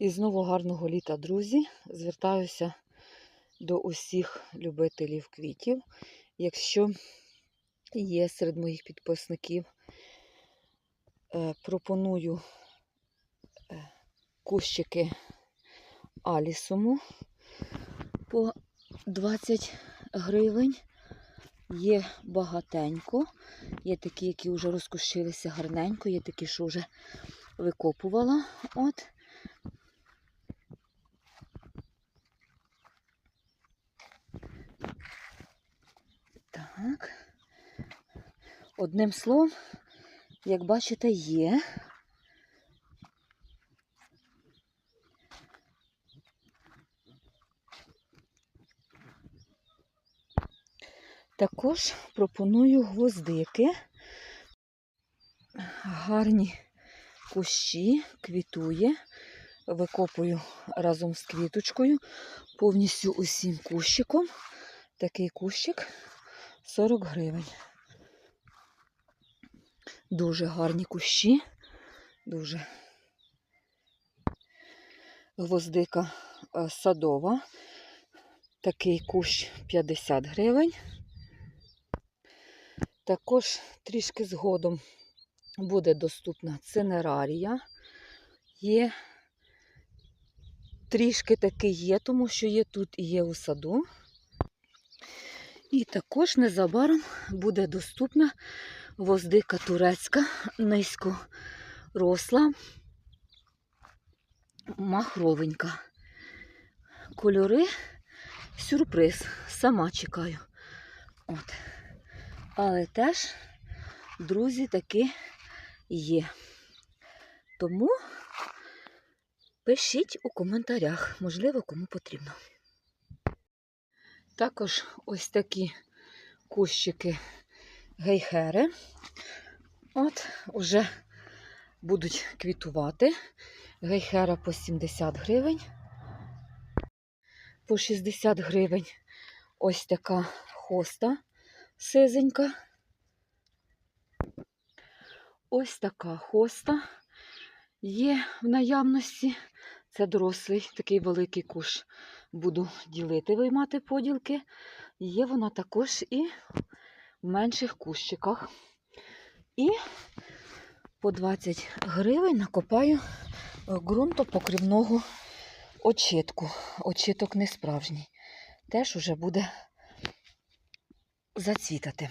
І знову гарного літа, друзі. Звертаюся до усіх любителів квітів. Якщо є серед моїх підписників, е, пропоную е, кущики алісуму по 20 гривень. Є багатенько. Є такі, які вже розкущилися гарненько, є такі, що вже викопувала. От. Так. Одним словом, як бачите, є. Також пропоную гвоздики. Гарні кущі, квітує. Викопую разом з квіточкою повністю усім кущиком. Такий кущик 40 гривень. Дуже гарні кущі, дуже гвоздика е, садова. Такий кущ 50 гривень. Також трішки згодом буде доступна цинерарія. Є трішки таки є, тому що є тут і є у саду. І також незабаром буде доступна воздика турецька, низькоросла, махровенька. Кольори сюрприз. Сама чекаю. От. Але теж, друзі, таки є. Тому пишіть у коментарях, можливо, кому потрібно. Також ось такі кущики гейхери. От, уже будуть квітувати. Гейхера по 70 гривень. По 60 гривень ось така хоста сизенька. Ось така хоста є в наявності. Це дорослий, такий великий куш. Буду ділити, виймати поділки. Є вона також і в менших кущиках. І по 20 гривень накопаю ґрунтопокривного очитку. Очиток не справжній. Теж уже буде зацвітати.